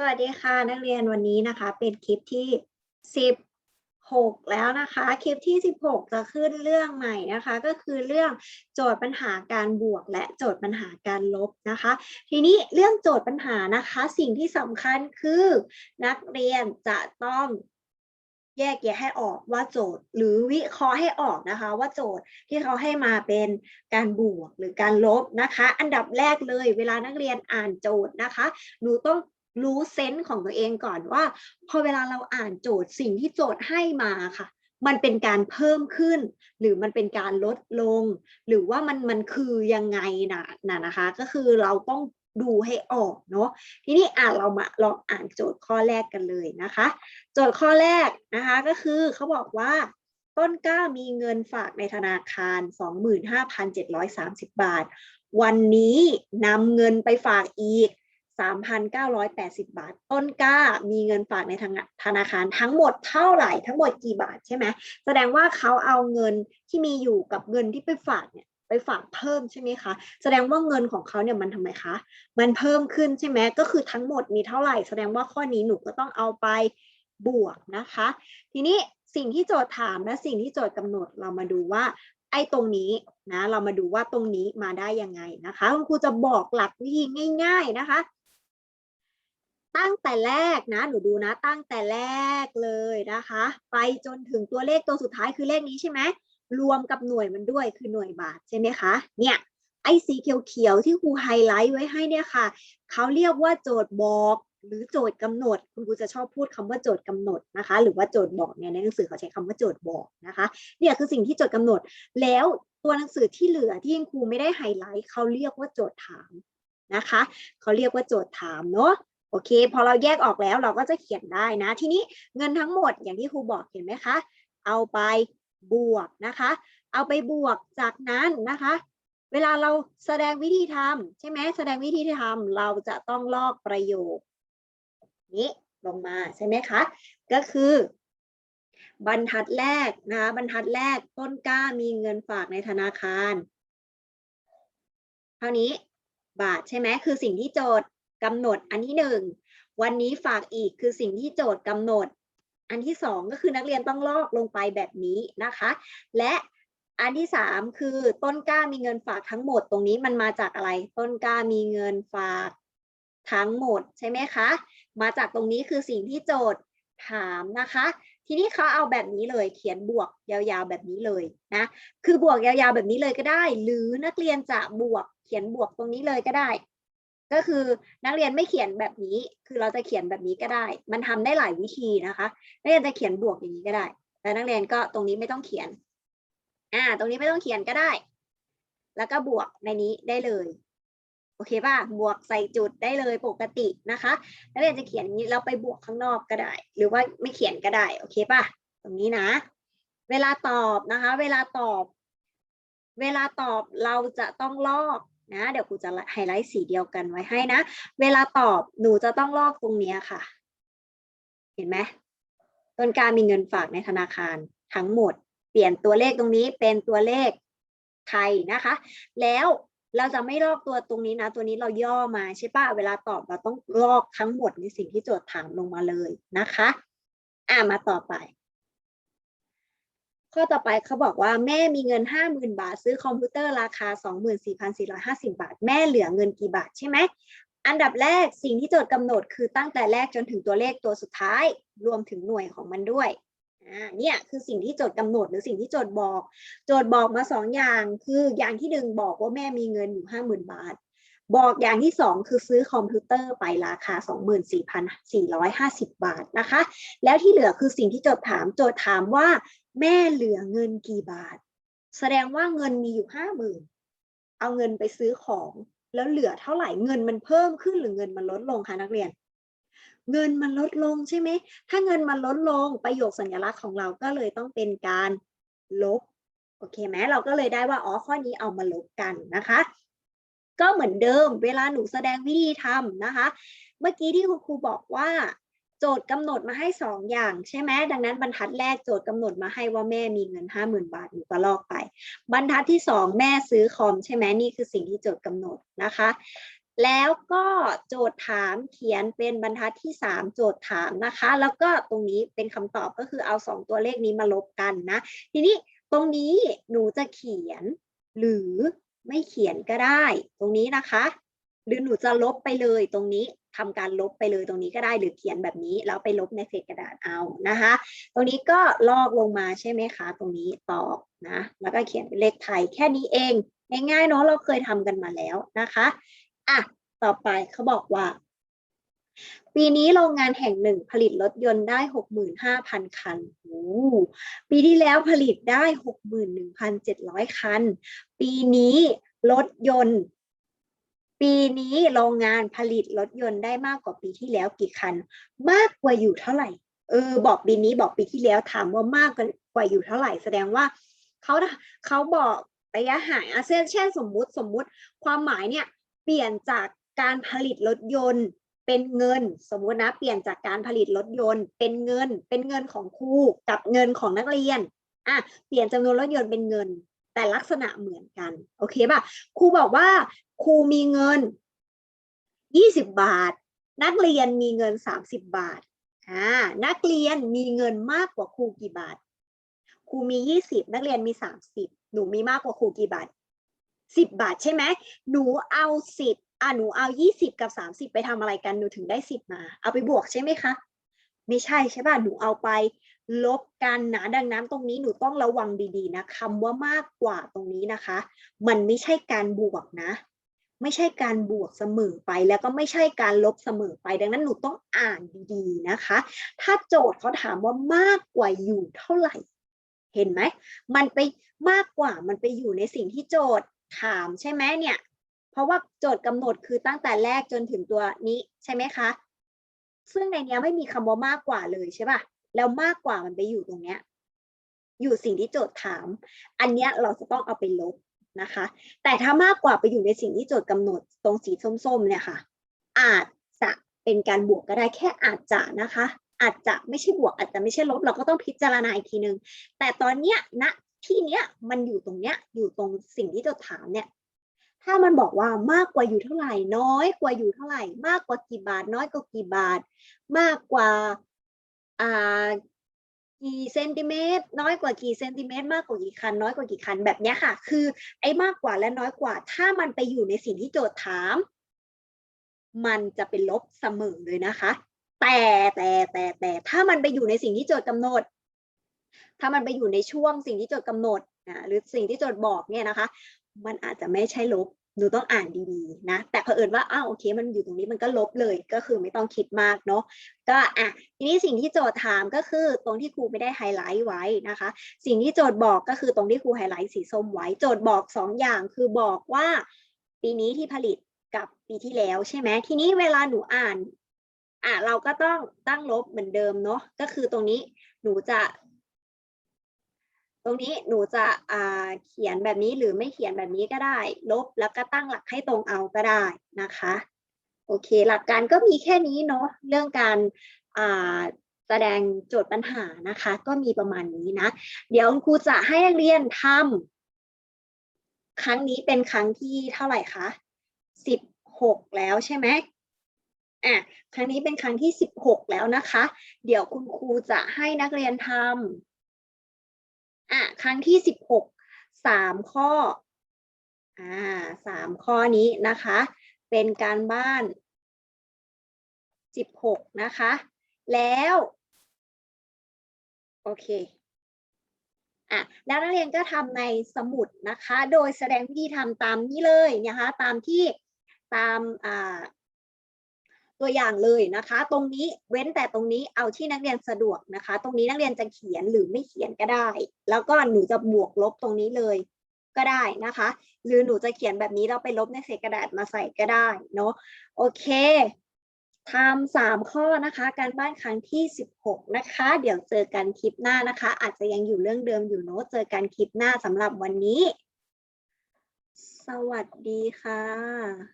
สวัสดีค่ะนักเรียนวันนี้นะคะ เป็นคลิปที่สิบหกแล้วนะคะ คลิปที่สิบหกจะขึ้นเรื่องใหม่นะคะ ก็คือเรื่องโจทย์ปัญหาการบวกและโจทย์ปัญหาการลบนะคะ ทีนี้เรื่องโจทย์ปัญหานะคะ สิ่งที่สำคัญคือนักเรียนจะต้องแยกแยะให้ออกว่าโจทย์ หรือวิเคราะห์ให้ออกนะคะ ว่าโจทย์ที่เขาให้มาเป็นการบวกหรือการลบนะคะ อันดับแรกเลย เวลานักเรียนอ่านโจทย์นะคะหนูต้อง รู้เซนส์ของตัวเองก่อนว่า พอเวลาเราอ่านโจทย์สิ่งที่โจทย์ให้มาค่ะ มันเป็นการเพิ่มขึ้น หรือมันเป็นการลดลง หรือว่ามันมันคือยังไงนะนะนะคะ ก็คือเราต้องดูให้ออกเนาะทีนี้อ่านเรามาลองอ่านโจทย์ข้อแรกกันเลยนะคะ โจทย์ข้อแรกนะคะก็คือเขาบอกว่าต้นกล้ามีเงินฝากในธนาคาร 25,730 บาท วันนี้นำเงินไปฝากอีก 3,980 บาท ต้นกล้ามีเงินฝากในธนาคารทั้งหมดเท่าไหร่ทั้งหมดกี่บาทใช่ไหมแสดงว่าเขาเอาเงินที่มีอยู่กับเงินที่ไปฝากเนี่ยไปฝากเพิ่มใช่ไหมคะ แสดงว่าเงินของเขาเนี่ยมันทำไมคะ มันเพิ่มขึ้นใช่ไหมก็คือทั้งหมดมีเท่าไหร่ แสดงว่าข้อนี้หนูก็ต้องเอาไปบวกนะคะ ทีนี้สิ่งที่โจทย์ถามและสิ่งที่โจทย์กำหนดเรามาดูว่า ไอ้ตรงนี้นะ เรามาดูว่าตรงนี้มาได้ยังไงนะคะ คุณครูจะบอกหลักวิธีง่าย ๆนะคะ ตั้งแต่แรกนะหนูดูนะตั้งแต่แรกเลยนะคะ ไปจนถึงตัวเลขตัวสุดท้ายคือเลขนี้ใช่ไหมรวมกับหน่วยมันด้วยคือหน่วยบาทใช่ไหมคะเนี่ยไอ้สีเขียวๆที่ครูไฮไลท์ไว้ให้เนี่ยค่ะเขาเรียกว่าโจทย์บอกหรือโจทย์กำหนด คุณครูจะชอบพูดคำว่าโจทย์กำหนดนะคะ หรือว่าโจทย์บอกเนี่ยในหนังสือเขาใช้คำว่าโจทย์บอกนะคะเนี่ยคือสิ่งที่โจทย์กำหนด แล้วตัวหนังสือที่เหลือที่ครูไม่ได้ไฮไลท์เขาเรียกว่าโจทย์ถามนะคะเขาเรียกว่าโจทย์ถามเนาะ โอเค พอเราแยกออกแล้วเราก็จะเขียนได้นะ ทีนี้เงินทั้งหมดอย่างที่ครูบอกเห็นไหมคะ เอาไปบวกนะคะ เอาไปบวกจากนั้นนะคะ เวลาเราแสดงวิธีทำใช่ไหมแสดงวิธีทำเราจะต้องลอกประโยค นี้ลงมาใช่ไหมคะ ก็คือบรรทัดแรกนะคะบรรทัดแรกต้นกล้ามีเงินฝากในธนาคาร เท่านี้บาทใช่ไหมคือสิ่งที่โจทย์ กำหนดอันที่หนึ่งวันนี้ฝากอีกคือสิ่งที่โจทย์กำหนด อันที่สองก็คือนักเรียนต้องลอกลงไปแบบนี้นะคะ และอันที่สามคือต้นกล้ามีเงินฝากทั้งหมดตรงนี้มันมาจากอะไร ต้นกล้ามีเงินฝากทั้งหมดใช่ไหมคะ มาจากตรงนี้คือสิ่งที่โจทย์ถามนะคะ ทีนี้เขาเอาแบบนี้เลยเขียนบวกยาวๆแบบนี้เลยนะคือบวกยาวๆแบบนี้เลยก็ได้ หรือนักเรียนจะบวกเขียนบวกตรงนี้เลยก็ได้ ก็คือนักเรียนไม่เขียนแบบนี้ คือเราจะเขียนแบบนี้ก็ได้ มันทำได้หลายวิธีนะคะ นักเรียนจะเขียนบวกอย่างนี้ก็ได้ แต่นักเรียนก็ตรงนี้ไม่ต้องเขียน อ่า ตรงนี้ไม่ต้องเขียนก็ได้ แล้วก็บวกในนี้ได้เลย โอเคป่ะ บวกใส่จุดได้เลยปกตินะคะ นักเรียนจะเขียนนี้เราไปบวกข้างนอกก็ได้ หรือว่าไม่เขียนก็ได้ โอเคป่ะ ตรงนี้นะ เวลาตอบนะคะ เวลาตอบ เวลาตอบเราจะต้องลอก นะเดี๋ยวครูจะไฮไลท์สีเดียวกันไว้ให้นะ เวลาตอบหนูจะต้องลอกตรงนี้ค่ะ เห็นไหมต้นการมีเงินฝากในธนาคารทั้งหมด เปลี่ยนตัวเลขตรงนี้เป็นตัวเลขไทยนะคะ แล้วเราจะไม่ลอกตัวตรงนี้นะ ตัวนี้เราย่อมาใช่ปะเวลาตอบเราต้องลอกทั้งหมดในสิ่งที่โจทย์ถามลงมาเลยนะคะ อ่ามาต่อไป ข้อต่อไปเขาบอกว่าแม่มีเงินห้าหมื่นบาท ซื้อคอมพิวเตอร์ราคาสองหมื่นสี่พันสี่ร้อยห้าสิบาท แม่เหลือเงินกี่บาทใช่ไหมอันดับแรกสิ่งที่โจทย์กำหนดคือตั้งแต่แรกจนถึงตัวเลขตัวสุดท้าย รวมถึงหน่วยของมันด้วยอ่าเนี่ยคือสิ่งที่โจทย์กำหนดหรือสิ่งที่โจทย์บอก โจทย์บอกมาสองอย่าง คืออย่างที่หนึ่งบอกว่าแม่มีเงินอยู่ห้าหมื่นบาท บอกอย่างที่สองคือซื้อคอมพิวเตอร์ไปราคาสองหมื่นสี่พันสี่ร้อยห้าสิบบาทนะคะ แล้วที่เหลือคือสิ่งที่โจทย์ถามโจทย์ถามว่า แม่เหลือเงินกี่บาท แสดงว่าเงินมีอยู่ห้าหมื่นเอาเงินไปซื้อของแล้วเหลือเท่าไหร่เงินมันเพิ่มขึ้นหรือเงินมันลดลงคะนักเรียน เงินมันลดลงใช่ไหมถ้าเงินมันลดลงประโยคสัญลักษณ์ของเราก็เลยต้องเป็นการลบโอเคไหมเราก็เลยได้ว่าอ๋อข้อนี้เอามาลบกันนะคะ ก็เหมือนเดิมเวลาหนูแสดงวิธีทำนะคะ เมื่อกี้ที่คุณครูบอกว่า โจทย์กำหนดมาให้สองอย่าง ใช่ไหมดังนั้นบรรทัดแรกโจทย์กำหนดมาให้ว่าแม่มีเงินห้าหมื่นบาทหนูก็ลอกไป บรรทัดที่สองแม่ซื้อคอมใช่ไหมนี่คือสิ่งที่โจทย์กำหนดนะคะ แล้วก็โจทย์ถามเขียนเป็นบรรทัดที่สามโจทย์ถามนะคะ แล้วก็ตรงนี้เป็นคำตอบก็คือเอาสองตัวเลขนี้มาลบกันนะ ทีนี้ตรงนี้หนูจะเขียน หรือไม่เขียนก็ได้ ตรงนี้นะคะ หรือหนูจะลบไปเลยตรงนี้ ทำการลบไปเลยตรงนี้ก็ได้หรือเขียนแบบนี้แล้วไปลบในเศษกระดาษเอานะคะ ตรงนี้ก็ลอกลงมาใช่ไหมคะ ตรงนี้ตอบนะแล้วก็เขียนเป็นเลขไทยแค่นี้เองง่ายๆเนาะเราเคยทำกันมาแล้วนะคะอะต่อไปเขาบอกว่า ปีนี้โรงงานแห่งหนึ่งผลิตรถยนต์ได้หกหมื่นห้าพันคันโอ้ปีที่แล้วผลิตได้หกหมื่นหนึ่งพันเจ็ดร้อยคัน ปีนี้รถยนต์ ปีนี้โรงงานผลิตรถยนต์ได้มากกว่าปีที่แล้วกี่คัน มากกว่าอยู่เท่าไหร่ เออ บอกปีนี้บอกปีที่แล้วถามว่ามากกว่าอยู่เท่าไหร่ แสดงว่าเขาเขาบอกระยะห่างอาเซียนเช่นสมมุติสมมุติ ความหมายเนี่ยเปลี่ยนจากการผลิตรถยนต์เป็นเงิน สมมุตินะเปลี่ยนจากการผลิตรถยนต์ เป็นเงิน เป็นเงินของครูกับเงินของนักเรียนอะเปลี่ยนจำนวนรถยนต์เป็นเงิน แต่ลักษณะเหมือนกัน โอเคป่ะครูบอกว่าครูมีเงิน 20 บาท นักเรียนมีเงิน 30 บาทอ่านักเรียนมีเงินมากกว่าครูกี่บาทครูมี 20 นักเรียนมี 30 หนูมีมากกว่าครูกี่บาท 10 บาทใช่ไหมหนูเอา 10อะหนูเอา 20 กับ 30 ไปทำอะไรกันหนูถึงได้ 10 มา เอาไปบวกใช่ไหมคะไม่ใช่ใช่ป่ะหนูเอาไป ลบกันนะดังนั้นตรงนี้หนูต้องระวังดีๆนะคำว่ามากกว่าตรงนี้นะคะ มันไม่ใช่การบวกนะ ไม่ใช่การบวกเสมอไปแล้วก็ไม่ใช่การลบเสมอไป ดังนั้นหนูต้องอ่านดีๆนะคะ ถ้าโจทย์เขาถามว่ามากกว่าอยู่เท่าไหร่ เห็นไหมมันไปมากกว่ามันไปอยู่ในสิ่งที่โจทย์ถามใช่ไหมเนี่ย เพราะว่าโจทย์กำหนดคือตั้งแต่แรกจนถึงตัวนี้ใช่ไหมคะ ซึ่งในนี้ไม่มีคำว่ามากกว่าเลยใช่ป่ะ แล้วมากกว่ามันไปอยู่ตรงเนี้ย อยู่สิ่งที่โจทย์ถาม อันเนี้ยเราจะต้องเอาไปลบนะคะ แต่ถ้ามากกว่าไปอยู่ในสิ่งที่โจทย์กำหนดตรงสีส้มๆเนี่ยค่ะ อาจจะเป็นการบวกก็ได้แค่อาจจะนะคะ อาจจะไม่ใช่บวกอาจจะไม่ใช่ลบ เราก็ต้องพิจารณาอีกทีนึง แต่ตอนเนี้ยณที่เนี้ยมันอยู่ตรงเนี้ยอยู่ตรงสิ่งที่โจทย์ถามเนี่ยถ้ามันบอกว่ามากกว่าอยู่เท่าไหร่ น้อยกว่าอยู่เท่าไหร่ มากกว่ากี่บาท น้อยกว่ากี่บาท มากกว่า กี่เซนติเมตร น้อยกว่ากี่เซนติเมตร มากกว่ากี่คัน น้อยกว่ากี่คันแบบนี้ค่ะ คือ ไอ้มากกว่าและน้อยกว่า ถ้ามันไปอยู่ในสิ่งที่โจทย์ถาม มันจะเป็นลบเสมอเลยนะคะ แต่แต่แต่แต่ถ้ามันไปอยู่ในสิ่งที่โจทย์กำหนด ถ้ามันไปอยู่ในช่วงสิ่งที่โจทย์กำหนดนะหรือสิ่งที่โจทย์บอกเนี่ยนะคะ มันอาจจะไม่ใช่ลบ หนูต้องอ่านดีๆนะแต่เผอิญว่าอ้าวโอเค มันอยู่ตรงนี้มันก็ลบเลยก็คือไม่ต้องคิดมากเนาะก็อะทีนี้สิ่งที่โจทย์ถามก็คือตรงที่ครูไม่ได้ไฮไลท์ไว้นะคะ สิ่งที่โจทย์บอกก็คือตรงที่ครูไฮไลท์สีส้มไว้ โจทย์บอกสองอย่างคือบอกว่าปีนี้ที่ผลิตกับปีที่แล้วใช่ไหมทีนี้เวลาหนูอ่านอะเราก็ต้องตั้งลบเหมือนเดิมเนาะก็คือตรงนี้หนูจะ รงนี้หนูจะอ่าเขียนแบบนี้หรือไม่เขียนแบบนี้ก็ได้ ลบแล้วก็ตั้งหลักให้ตรงเอาก็ได้นะคะ โอเค หลักการก็มีแค่นี้เนาะเรื่องการอ่าแสดงโจทย์ปัญหานะคะ ก็มีประมาณนี้นะ เดี๋ยวคุณครูจะให้นักเรียนทำครั้งนี้เป็นครั้งที่เท่าไหร่คะสิบหกแล้วใช่ไหมอะครั้งนี้เป็นครั้งที่สิบหกแล้วนะคะ เดี๋ยวคุณครูจะให้นักเรียนทำ อะครั้งที่สิบหกสามข้ออ่าสามข้อนี้นะคะ เป็นการบ้านสิบหกนะคะ แล้ว โอเคอะแล้วนักเรียนก็ทำในสมุดนะคะ โดยแสดงวิธีทำตามนี้เลยนะคะ ตามที่ตามอ่า ตัวอย่างเลยนะคะ ตรงนี้เว้นแต่ตรงนี้เอาที่นักเรียนสะดวกนะคะ ตรงนี้นักเรียนจะเขียนหรือไม่เขียนก็ได้ แล้วก็หนูจะบวกลบตรงนี้เลยก็ได้นะคะ หรือหนูจะเขียนแบบนี้เราไปลบในเศษกระดาษมาใส่ก็ได้เนาะโอเคทำสามข้อนะคะ การบ้านครั้งที่สิบหกนะคะ เดี๋ยวเจอกันคลิปหน้านะคะ อาจจะยังอยู่เรื่องเดิมอยู่เนาะเจอกันคลิปหน้าสำหรับวันนี้ สวัสดีค่ะ